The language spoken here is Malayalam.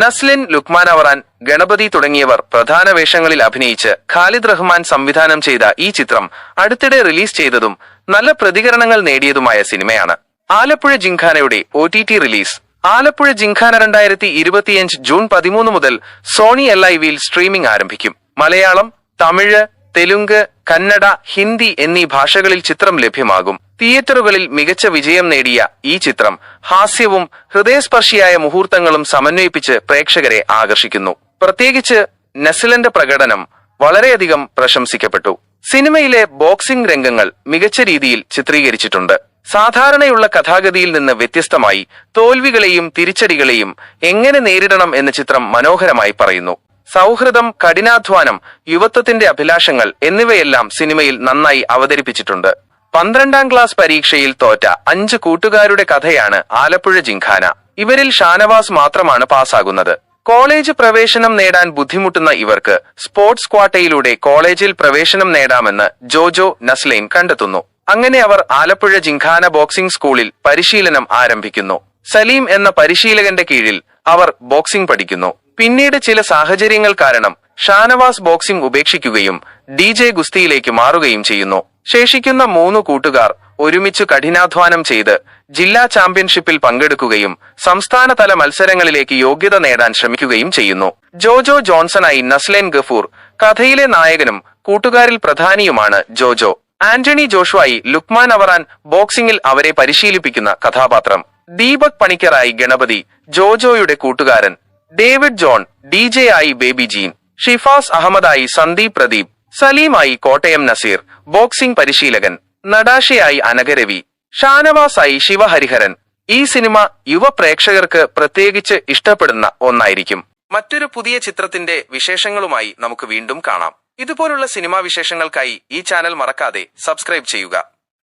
നസ്ലിൻ ലുക്മാൻ അവറാൻ ഗണപതി തുടങ്ങിയവർ പ്രധാന വേഷങ്ങളിൽ അഭിനയിച്ച് ഖാലിദ് റഹ്മാൻ സംവിധാനം ചെയ്ത ഈ ചിത്രം അടുത്തിടെ റിലീസ് ചെയ്തതും നല്ല പ്രതികരണങ്ങൾ നേടിയതുമായ സിനിമയാണ്. ആലപ്പുഴ ജിംഖാനയുടെ ഒ റിലീസ്. ആലപ്പുഴ ജിംഖാന രണ്ടായിരത്തി ഇരുപത്തിയഞ്ച് ജൂൺ പതിമൂന്ന് മുതൽ സോണി എൽ ഐ വിയിൽ സ്ട്രീമിംഗ് ആരംഭിക്കും. മലയാളം തമിഴ് തെലുങ്ക് കന്നഡ ഹിന്ദി എന്നീ ഭാഷകളിൽ ചിത്രം ലഭ്യമാകും. തിയേറ്ററുകളിൽ മികച്ച വിജയം നേടിയ ഈ ചിത്രം ഹാസ്യവും ഹൃദയസ്പർശിയായ മുഹൂർത്തങ്ങളും സമന്വയിപ്പിച്ച് പ്രേക്ഷകരെ ആകർഷിക്കുന്നു. പ്രത്യേകിച്ച് നസിലന്റെ പ്രകടനം വളരെയധികം പ്രശംസിക്കപ്പെട്ടു. സിനിമയിലെ ബോക്സിംഗ് രംഗങ്ങൾ മികച്ച രീതിയിൽ ചിത്രീകരിച്ചിട്ടുണ്ട്. സാധാരണയുള്ള കഥാഗതിയിൽ നിന്ന് വ്യത്യസ്തമായി തോൽവികളെയും തിരിച്ചടികളെയും എങ്ങനെ നേരിടണം എന്ന ചിത്രം മനോഹരമായി പറയുന്നു. സൗഹൃദം കഠിനാധ്വാനം യുവത്വത്തിന്റെ അഭിലാഷങ്ങൾ എന്നിവയെല്ലാം സിനിമയിൽ നന്നായി അവതരിപ്പിച്ചിട്ടുണ്ട്. പന്ത്രണ്ടാം ക്ലാസ് പരീക്ഷയിൽ തോറ്റ അഞ്ച് കൂട്ടുകാരുടെ കഥയാണ് ആലപ്പുഴ ജിംഖാന. ഇവരിൽ ഷാനവാസ് മാത്രമാണ് പാസ്സാകുന്നത്. കോളേജ് പ്രവേശനം നേടാൻ ബുദ്ധിമുട്ടുന്ന ഇവർക്ക് സ്പോർട്സ് ക്വാട്ടയിലൂടെ കോളേജിൽ പ്രവേശനം നേടാമെന്ന് ജോജോ നസ്ലൈം കണ്ടെത്തുന്നു. അങ്ങനെ അവർ ആലപ്പുഴ ജിംഖാന ബോക്സിംഗ് സ്കൂളിൽ പരിശീലനം ആരംഭിക്കുന്നു. സലീം എന്ന പരിശീലകന്റെ കീഴിൽ അവർ ബോക്സിംഗ് പഠിക്കുന്നു. പിന്നീട് ചില സാഹചര്യങ്ങൾ കാരണം ഷാനവാസ് ബോക്സിംഗ് ഉപേക്ഷിക്കുകയും ഡി ജെ ഗുസ്തിയിലേക്ക് മാറുകയും ചെയ്യുന്നു. ശേഷിക്കുന്ന മൂന്ന് കൂട്ടുകാർ ഒരുമിച്ച് കഠിനാധ്വാനം ചെയ്ത് ജില്ലാ ചാമ്പ്യൻഷിപ്പിൽ പങ്കെടുക്കുകയും സംസ്ഥാനതല മത്സരങ്ങളിലേക്ക് യോഗ്യത നേടാൻ ശ്രമിക്കുകയും ചെയ്യുന്നു. ജോജോ ജോൺസണായി നസ്ലേൻ ഗഫൂർ കഥയിലെ നായകനും കൂട്ടുകാരിൽ പ്രധാനിയുമാണ് ജോജോ. ആന്റണി ജോഷുവായി ലുക്മാൻ അവറാൻ ബോക്സിംഗിൽ അവരെ പരിശീലിപ്പിക്കുന്ന കഥാപാത്രം. ദീപക് പണിക്കറായി ഗണപതി ജോജോയുടെ കൂട്ടുകാരൻ. ഡേവിഡ് ജോൺ ഡി ജെ ആയി ബേബി ജീൻ ഷിഫാസ് അഹമ്മദായി സന്ദീപ് പ്രദീപ് സലീമായി കോട്ടയം നസീർ ബോക്സിംഗ് പരിശീലകൻ നടാഷയായി അനകരവി ഷാനവാസായി ശിവഹരിഹരൻ ഈ സിനിമ യുവ പ്രേക്ഷകർക്ക് പ്രത്യേകിച്ച് ഇഷ്ടപ്പെടുന്ന ഒന്നായിരിക്കും. മറ്റൊരു പുതിയ ചിത്രത്തിന്റെ വിശേഷങ്ങളുമായി നമുക്ക് വീണ്ടും കാണാം. ഇതുപോലുള്ള സിനിമാ വിശേഷങ്ങൾക്കായി ഈ ചാനൽ മറക്കാതെ സബ്സ്ക്രൈബ് ചെയ്യുക.